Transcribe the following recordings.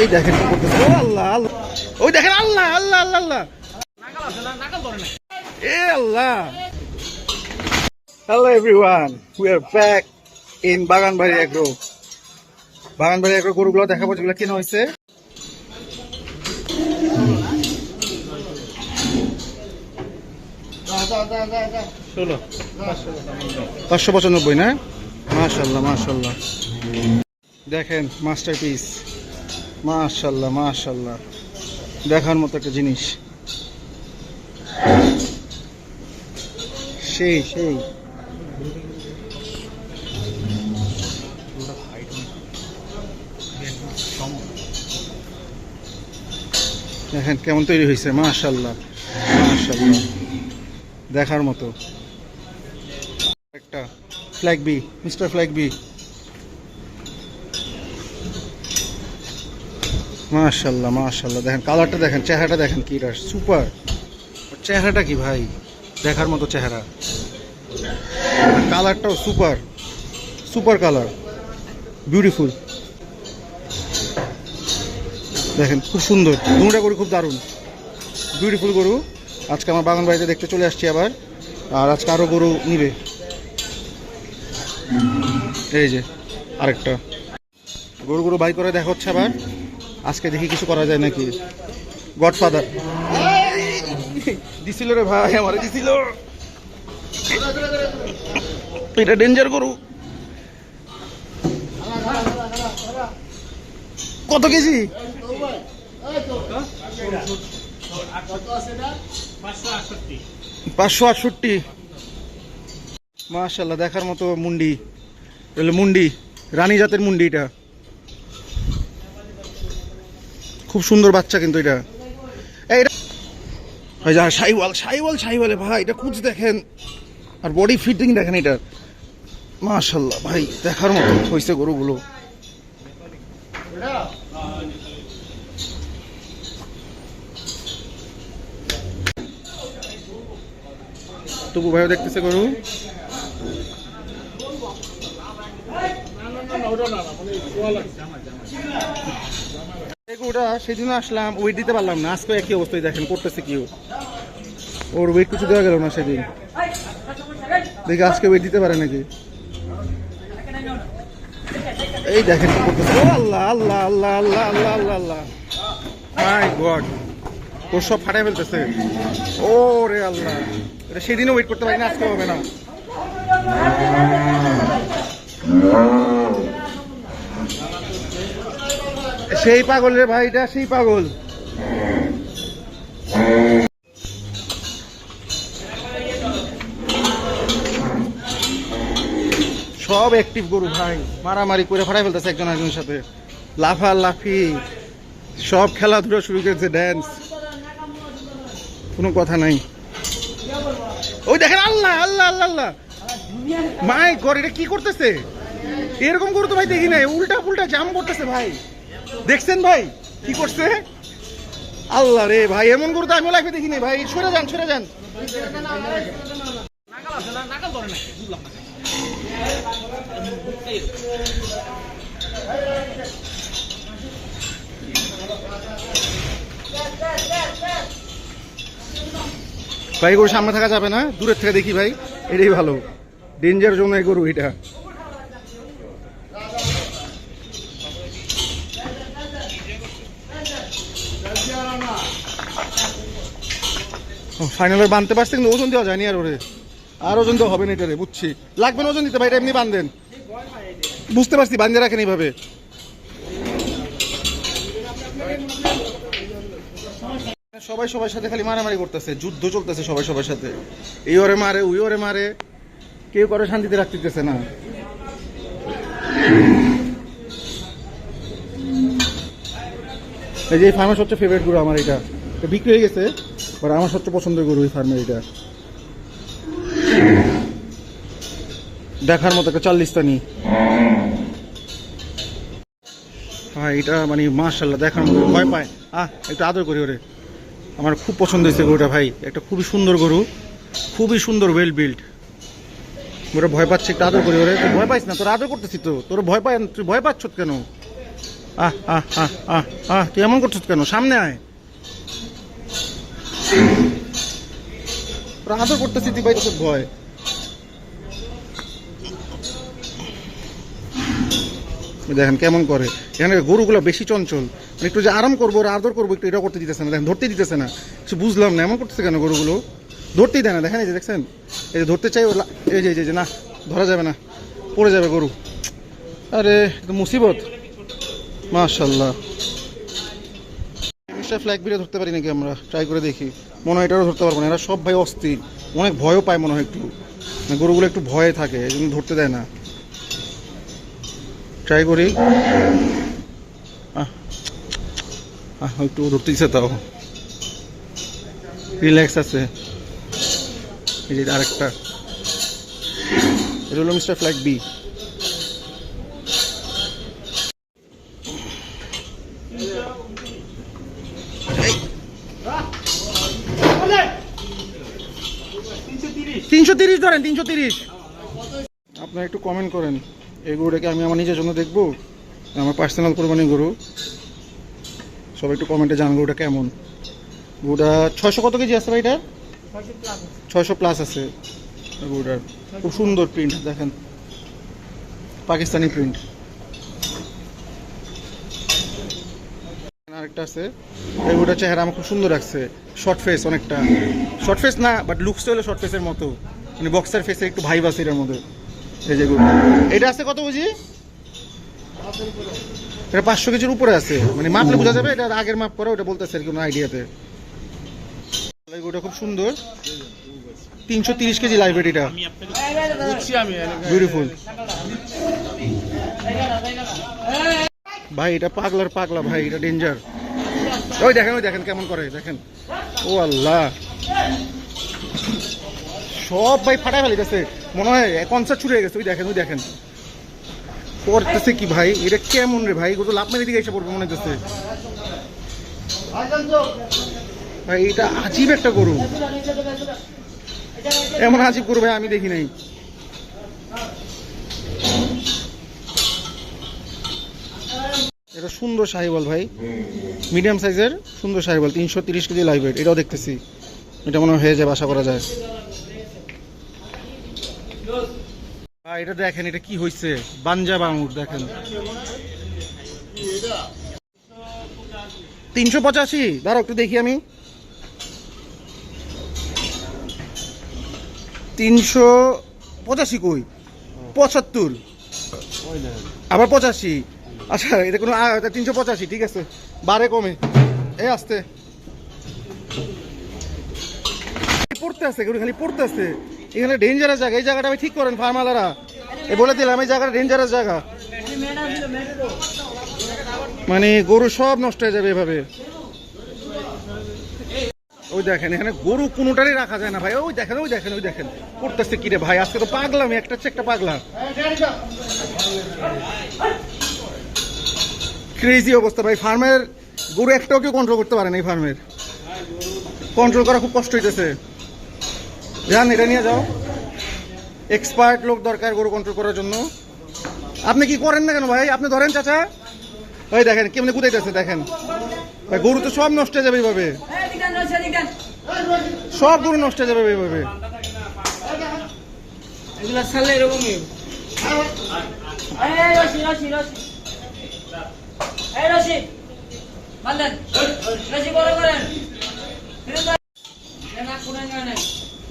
এই দেখেন কি করতেছে। ও আল্লাহ আল্লাহ। ওই দেখেন আল্লাহ আল্লাহ আল্লাহ আল্লাহ। এ Allah. Hello everyone we are back in Baganbari Agro Baganbari Agro গরুগুলো দেখাবো যেগুলো কেনা হয়েছে। পাঁচশো পঁচানব্বই না? মাশাল্লাহ মাশাল্লাহ দেখেন মাস্টার পিস মাশাল্লাহ মাশাল্লাহ। দেখার মতো একটা জিনিস। সেই সেই। দেখেন কেমন তৈরি হয়েছে, মাশাল্লাহ মাশাল্লাহ। দেখার মতো। একটা flag B mister flag B মাশাল্লাহ মাশাল্লাহ দেখেন কালারটা দেখেন, চেহারাটা দেখেন কি সুপার চেহারাটা কি ভাই? দেখার মতো চেহারা। কালারটাও সুপার সুপার কালার বিউটিফুল দেখেন, খুব সুন্দর। দুটা গরু খুব দারুণ। বিউটিফুল গরু। আজকে আমার বাগান বাড়িতে দেখতে চলে আসছি আবার। আর আজকে আরও গরু নিবে। এই যে, আরেকটা। গরু গরু বাই করে দেখা হচ্ছে আবার। আজকে দেখি কিছু করা যায় নাকি? গডফাদার দিছিল রে ভাই আমার দিছিল। এটা ডেঞ্জার গরু। কত কেজি? পাঁচশো আটষট্টি। মাশাল্লাহ দেখার মতো মুন্ডি। মুন্ডি রানী জাতের মুন্ডি এটা। খুব সুন্দর বাচ্চা কিন্তু এটা। এটা- যা, সাইওয়াল সাইওয়াল, সাইওয়ালে ভাই, এটা খুঁজ দেখেন। আর বডি ফিটিং দেখেন এটা। মাশাল্লাহ ভাই, দেখার মতো হয়েছে গরুগুলো। তবু ভাইও দেখতেছে গরু। এই গরুটা সেদিনও আসলাম ওয়েট দিতে পারলাম না। আজকে একই অবস্থায় দেখেন, করতেছে কি ওর ওয়েট কিছু দেওয়া গেল না সেদিন। দেখি আজকে ওয়েট দিতে পারে নাকি। এই দেখেন আল্লাহ আল্লাহ আল্লাহ আল্লাহ আল্লাহ আল্লাহ আল্লাহ। মাই গড ওর সব ফাটাই ফেলতেছে। ও রে আল্লাহ। এটা সেদিনও ওয়েট করতে পারি না আজকে হবে না। সেই পাগল রে ভাই এটা সেই পাগল। সব অ্যাক্টিভ গরু ভাই। মারামারি করে ফাটাই ফেলতেছে একজন একজনের সাথে। লাফা লাফি সব খেলাধুলা শুরু করেছে ড্যান্স কোনো কথা নাই। ওই দেখেন আল্লাহ আল্লাহ আল্লাহ আল্লাহ। মাই গড, এটা কি করতেছে? এরকম গরু তো ভাই দেখি নাই। উল্টা পুল্টা জাম করতেছে ভাই। দেখছেন ভাই? কি করছে? আল্লাহ রে ভাই, এমন গরু তো আমি লাইফে দেখিনি। ভাই, সরে যান সরে যান। ভাই, গরু সামনে থাকা যাবে না। দূরের থেকে দেখি ভাই, এটাই ভালো। ডেঞ্জার জোন গরু এটা। ফাইনালে বানতে পারছে, কিন্তু ওজন দেওয়া যায়নি আর ওরে। আর ওজন দেওয়া হবে না এটারে, বুঝছি। লাগবে না ওজন দিতে ভাই, এটা এমনি বান্ধেন বুঝতে পারছি বান্ধে রাখেন এইভাবে। সবাই সবার সাথে খালি মারামারি করতেছে, যুদ্ধ চলতেছে সবাই সবার সাথে। এই ওরে মারে, ওই ওরে মারে, কেউ করে শান্তিতে রাখতেছে না। এই যে এই ফার্মের সবচেয়ে ফেভারিট গরু আমার এটা। এটা বিক্রি হয়ে গেছে। বাট আমার সবচেয়ে পছন্দের গরু এই ফার্মের এটা দেখার মতো একটা চাল্লিশতানি হ্যাঁ এটা মানে মার্শাল্লাহ দেখার মতো ভয় পায়। আহ, একটু আদর করি ওরে। আমার খুব পছন্দ হয়েছে গরুটা ভাই। একটা খুবই সুন্দর গরু, খুবই সুন্দর ওয়েল বিল্ড ওরা ভয় পাচ্ছে, একটু আদর করি ওরে। তুই ভয় পাইস না, তোর আদর করতেছি তো। তোর ভয় পায়, তুই ভয় পাচ্ছ কেন? আহ আহ আহ আহ আহ, তুই এমন করছিস কেন? সামনে আয়। তোরা আদর করতেছি তুই পাইতেছ ভয়। দেখেন কেমন করে। এখানে গরুগুলো বেশি চঞ্চল। মানে একটু যে আরাম করব ওরা আদর করব একটু এটা করতে দিতেছে না। দেখেন ধরতে দিতেছে না। কিছু বুঝলাম না এমন করতেছে কেন গরুগুলো? ধরতেই দেয় না। দেখেন এই যে দেখছেন? এই যে ধরতে চাই ওরা এই যে এই যে, না ধরা যাবে না। পড়ে যাবে গরু। আরে মুসিবত। মাশাল্লাহ মিস্টার ফ্ল্যাগ বিরে ধরতে পারি নাকি আমরা? ট্রাই করে দেখি। মনে হয় এটারও ধরতে পারব না। এরা সব ভাই অস্থির। অনেক ভয়ও পায় মনে হয় একটু। মানে গরুগুলো একটু ভয়ে থাকে, এই ধরতে দেয় না। ট্রাই করি। একটু ধরতে দিচ্ছে তাও। রিল্যাক্স আছে। আরেকটা। এটা হলো মিস্টার ফ্ল্যাগ বি তিনশো তিরিশ ধরেন তিনশো তিরিশ। আপনারা একটু কমেন্ট করেন। এই গরুটাকে আমি আমার নিজের জন্য দেখব? আমার পার্সোনাল কোরবানি গরু। সবাই একটু কমেন্টে জান গরুটা কেমন। গরুটা ছয়শো কত কেজি আছে ভাই এটা? ছয়শো প্লাস আছে। গরুটার খুব সুন্দর প্রিন্ট দেখেন। পাকিস্তানি প্রিন্ট আরেকটা আছে। এই গরুটার চেহারা আমার খুব সুন্দর লাগছে। শর্ট ফেস অনেকটা। শর্ট ফেস না বাট লুকসটা হলো শর্ট ফেসের মতো। মানে বক্সার ফেসে একটু ভাইব আছে এটার মধ্যে। এই যে এটা আছে কত বুঝি? এটা পাঁচশো কেজির উপরে আছে। মানে মাপলে বোঝা যাবে, এটা আগের মাপ করা, ওটা বলতেছে আর কি কোনো আইডিয়াতে গরুটা খুব সুন্দর। তিনশো তিরিশ কেজি লাইভ এটা। বিউটিফুল ভাই, এটা পাগলার পাগলা ভাই, এটা ডেঞ্জার ওই দেখেন ওই দেখেন কেমন করে, দেখেন। ও আল্লাহ। সব ভাই ফাটাই ফেলিতেছে মনে হয় কনসার্ট ছুটে গেছে। ওই দেখেন ওই দেখেন। করতেছে কি ভাই? এটা কেমন রে ভাই? তো লাভ মেরে দিকে এসে পড়বে মনে হচ্ছে ভাই, এটা আজীব একটা গরু। এমন আজীব গরু ভাই আমি দেখি নাই। এটা সুন্দর সাহিবল ভাই। মিডিয়াম সাইজের সুন্দর সাহিবল তিনশো তিরিশ কেজি লাইভ এটাও দেখতেছি। এটা মনে হয়ে যাবে, আশা করা যায় ভাই, এটা দেখেন, এটা কি হয়েছে বাঞ্জা বাঙুর দেখেন। তিনশো পঁচাশি? দাঁড়াও একটু দেখি আমি। তিনশো পঁচাশি কই? পঁচাত্তর। আবার পঁচাশি। আচ্ছা এটা কোনো তিনশো পঁচাশি, ঠিক আছে। বারে কমে। এ, আসতে। পড়তে গরু খালি পড়তে আছে এখানে ডেঞ্জারাস জায়গা, এই জায়গাটা আমি ঠিক করেন, ফার্মালারা। এ বলে দিলাম, এই জায়গাটা ডেঞ্জারাস জায়গা। মানে গরু সব নষ্ট হয়ে যাবে এভাবে। ওই দেখেন, এখানে গরু কোনোটারই রাখা যায় না ভাই। ওই দেখেন ওই দেখেন ওই দেখেন। করতেছে কি রে ভাই? আজকে তো পাগলাম, একটা হচ্ছে একটা পাগলা। ক্রেজি অবস্থা ভাই। ফার্মের গরু একটাও কেউ কন্ট্রোল করতে পারে না এই ফার্মের। কন্ট্রোল করা খুব কষ্ট হইতেছে। যান এটা নিয়ে যাও। এক্সপার্ট লোক দরকার গরু কন্ট্রোল করার জন্য। আপনি কি করেন না কেন ভাই? আপনি ধরেন, চাচা। ওই দেখেন কেমনি কুদাইতেছে, দেখেন। ভাই, গরু তো সব নষ্ট হয়ে যাবে এইভাবে। সব গরু নষ্ট হয়ে যাবে এইভাবে। করেন।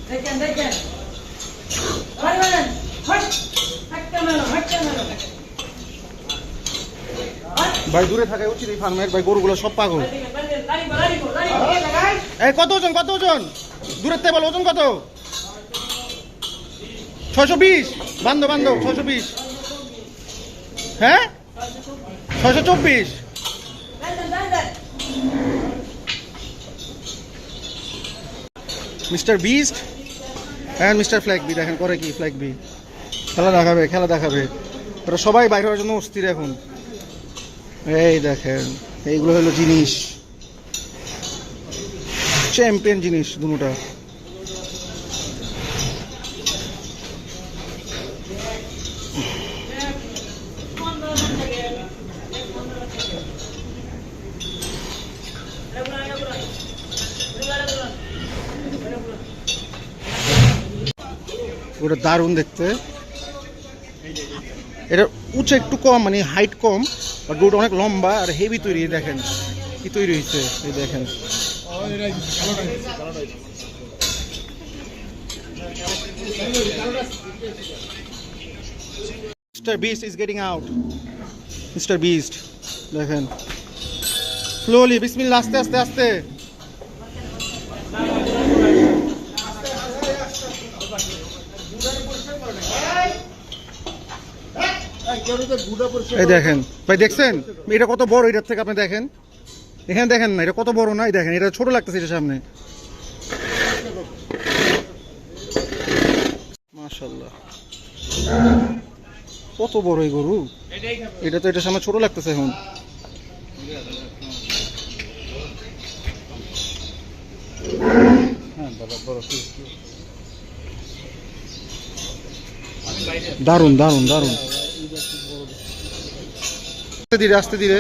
দেখেন দেখেন। ভাই দূরে থাকা উচিত এই ফার্মের ভাই গরুগুলো সব পাগল। এই কত ওজন কত ওজন? দূরের থেকে বল ওজন কত? ছয়শো বিশ। বান্ধব বান্ধব ছয়শো বিশ। হ্যাঁ? ছয়শো চব্বিশ। Mister beast? হ্যাঁ মিস্টার ফ্ল্যাগ বি দেখেন, করে কি ফ্ল্যাগ বি খেলা দেখাবে খেলা দেখাবে। ওরা সবাই বাইরে হওয়ার জন্য অস্থির এখন। এই দেখেন, এইগুলো হলো জিনিস। চ্যাম্পিয়ন জিনিস দুটা। ওটা দারুণ দেখতে। এটা উঁচু একটু কম মানে হাইট কম আর গরুটা অনেক লম্বা আর হেভি তৈরি দেখেন। কি তৈরি হয়েছে, এই দেখেন। Mister beast is getting out mister beast দেখেন। স্লোলি বিসমিল্লা আস্তে আস্তে আস্তে। এই দেখেন। ভাই, দেখছেন? এটা কত বড়, এটার থেকে আপনি দেখেন। এখানে দেখেন না, এটা কত বড় না? দেখেন, এটা ছোট লাগতেছে এটা সামনে। মাশাল্লাহ কত বড় এই গরু? এটা তো এটার সামনে ছোট লাগতেছে এখন। দারুণ দারুণ দারুণ আস্তে ধীরে আস্তে ধীরে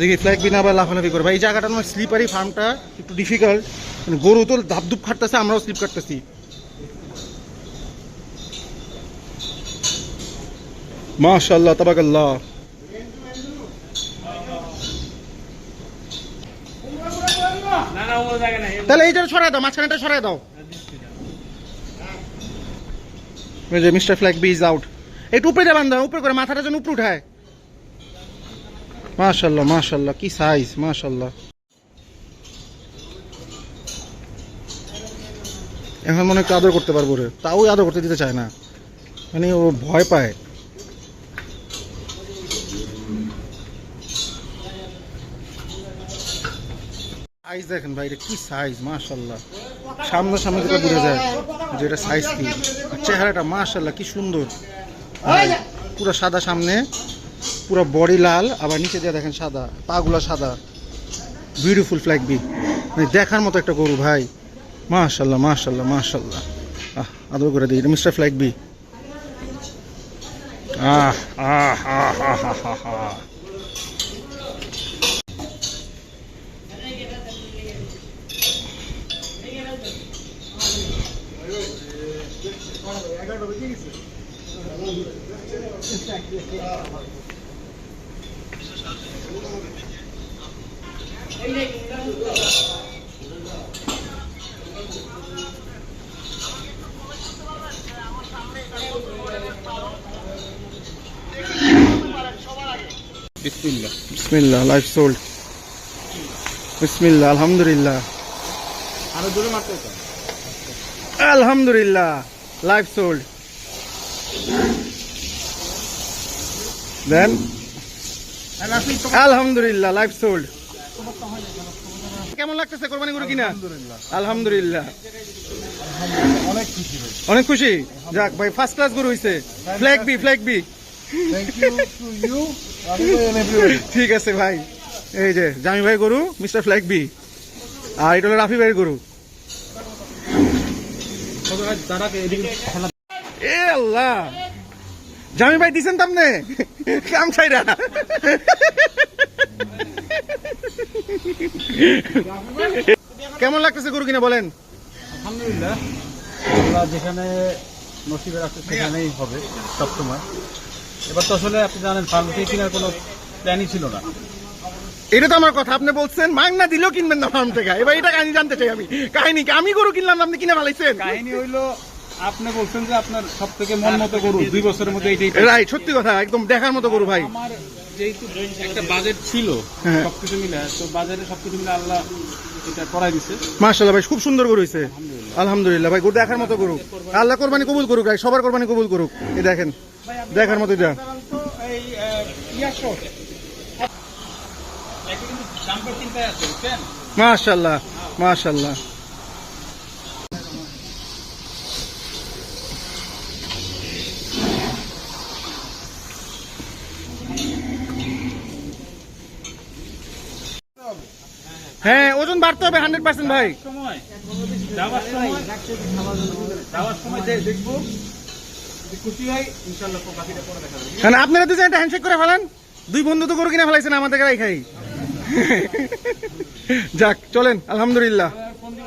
দেখি ফ্ল্যাগ বিনা আবার লাফালাফি করে ভাই এই জায়গাটা আমার স্লিপারি ফার্মটা একটু ডিফিকাল্ট মানে গরু তো ধাপধুপ খাটতেছে, আমরাও স্লিপ কাটতেছি। মাশাল্লাহ তাবাকাল্লাহ তাহলে এইটা সরাই দাও মাঝখানেটা সরাই দাও। Mister flag B is out একটু উপরে বান্ধা, উপরে করে মাথাটা যেন উপরে উঠায়। মাশাল্লাহ মাশাল্লাহ, কি সাইজ মাশাল্লাহ। এখন মনে একটু আদর করতে পারব রে। তাও আদর করতে দিতে চায় না। মানে ও ভয় পায়। সাইজ দেখেন ভাই, এটা কি সাইজ মাশাল্লাহ। সামনে সামনে যেটা বোঝা যায় যে এটা সাইজ কি। চেহারাটা, মাশাল্লাহ, কি সুন্দর। পুরো সাদা সামনে, পুরো বডি লাল, আবার নিচে দিয়ে দেখেন সাদা, পাগুলা সাদা। বিউটিফুল ফ্ল্যাগ বি দেখার মতো একটা গরু, ভাই। মাশাল্লাহ মাশাল্লাহ মাশাল্লাহ। আহ, আদর করে দিই মিস্টার ফ্ল্যাগ বি আহ আহ আহ আহ আহ আহ। বিসমিল্লাহ। বিসমিল্লাহ লাইফ সোল্ড বিসমিল্লাহ আলহামদুলিল্লাহ। আরও দূরে মারতে আলহামদুলিল্লাহ লাইফ সোল্ড দেন আলহামদুলিল্লাহ লাইফ সোল্ড কেমন লাগতেছে কোরবানি গরু কিনা? আলহামদুলিল্লাহ। অনেক খুশি অনেক খুশি? যাক ভাই ফার্স্ট ক্লাস গরু হইছে। Flag B flag B. ঠিক আছে ভাই। এই যে জামি ভাই গরু মিস্টার ফ্ল্যাগ বি আর এটা হলো রাফি ভাইয়ের গরু। এ আল্লাহ! জামি ভাই দিছেন তামনে? কাম ছাইরা। কেমন লাগতেছে গরু কিনা বলেন? আলহামদুলিল্লাহ। যেখানে নসিবে রাখছে সেখানেই হবে সবসময়। এবার তো আসলে আপনি জানেন ফার্ম থেকে কেনার কোনো প্ল্যানই ছিল না। এটা তো আমার কথা আপনি বলছেন মাংনা দিলেও কিনবেন না ফার্ম থেকে। এবার এটা কাহিনী জানতে চাই আমি। কাহিনী কি? আমি গরু কিনলাম না, আপনি কিনে ভালাইছেন কাহিনী হইল আপনি বলছেন যে আপনার সব থেকে মন মতো গরু দুই বছরের মধ্যে এইটাই রাইট সত্যি কথা একদম দেখার মতো গরু ভাই। আমার যেহেতু একটা বাজেট ছিল হ্যাঁ। সবকিছু মিলে তো বাজারে সবকিছু মিলে আল্লাহ এটা করাই দিছে। মার্শাল্লাহ ভাই খুব সুন্দর গরু আলহামদুলিল্লাহ। ভাই গরু দেখার মতো গরু। আল্লাহ কোরবানি কবুল করুক ভাই সবার কোরবানি কবুল করুক। এই দেখেন দেখার মতো তো এই একটা কিন্তু জাম্পার চিন্তায় আছে বুঝছেন মাশাল্লাহ মাশাল্লাহ হ্যাঁ ওজন বাড়তে হবে হান্ড্রেড পার্সেন্ট ভাই। সময় যাওয়ার সময় যাওয়ার সময় দেখব হয় কারণ আপনারা দুজন একটা হ্যান্ডশেক করে ফেলেন। দুই বন্ধু তো গরু কিনে ফেলাইছেন আমাদের গাই খাই যাক চলেন আলহামদুলিল্লাহ। ফোন দিব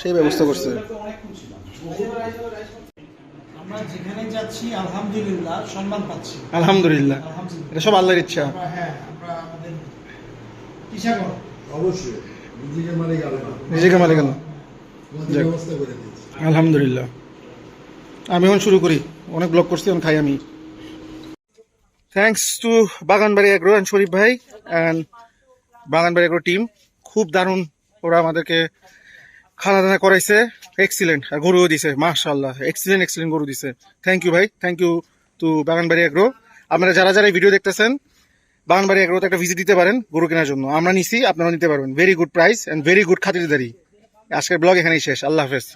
সেই ব্যবস্থা করছে। আমরা যেখানে যাচ্ছি আলহামদুলিল্লাহ সম্মান পাচ্ছি। আলহামদুলিল্লাহ। আলহামদুলিল্লাহ। এটা সব আল্লাহর ইচ্ছা। হ্যাঁ আমরা আমাদের ইচ্ছা করো। অবশ্যই। নিজেকে গেল নিজেকে মালিক আল্লাহ। তোমাদের যাক। ব্যবস্থা করে দিয়েছি। আলহামদুলিল্লাহ। আমি এখন শুরু করি। অনেক ব্লগ করছি এখন খাই আমি। Thanks to Baganbari Agro and Sharif ভাই অ্যান্ড বাগানবাড়ি এগ্রো টিম খুব দারুণ ওরা আমাদেরকে খানা দানা করাইছে এক্সিলেন্ট আর গরুও দিছে মাশাল্লাহ এক্সিলেন্ট এক্সিলেন্ট গরু দিছে। থ্যাংক ইউ ভাই thank you to Baganbari Agro আপনারা যারা যারা ভিডিও দেখতেছেন, বাগানবাড়ি এগ্রোতে একটা ভিজিট দিতে পারেন গরু কেনার জন্য। আমরা নিছি আপনারা নিতে পারবেন। Very good price and very good খাতিরদারি। আজকের ব্লগ এখানেই শেষ। আল্লাহ হাফেজ।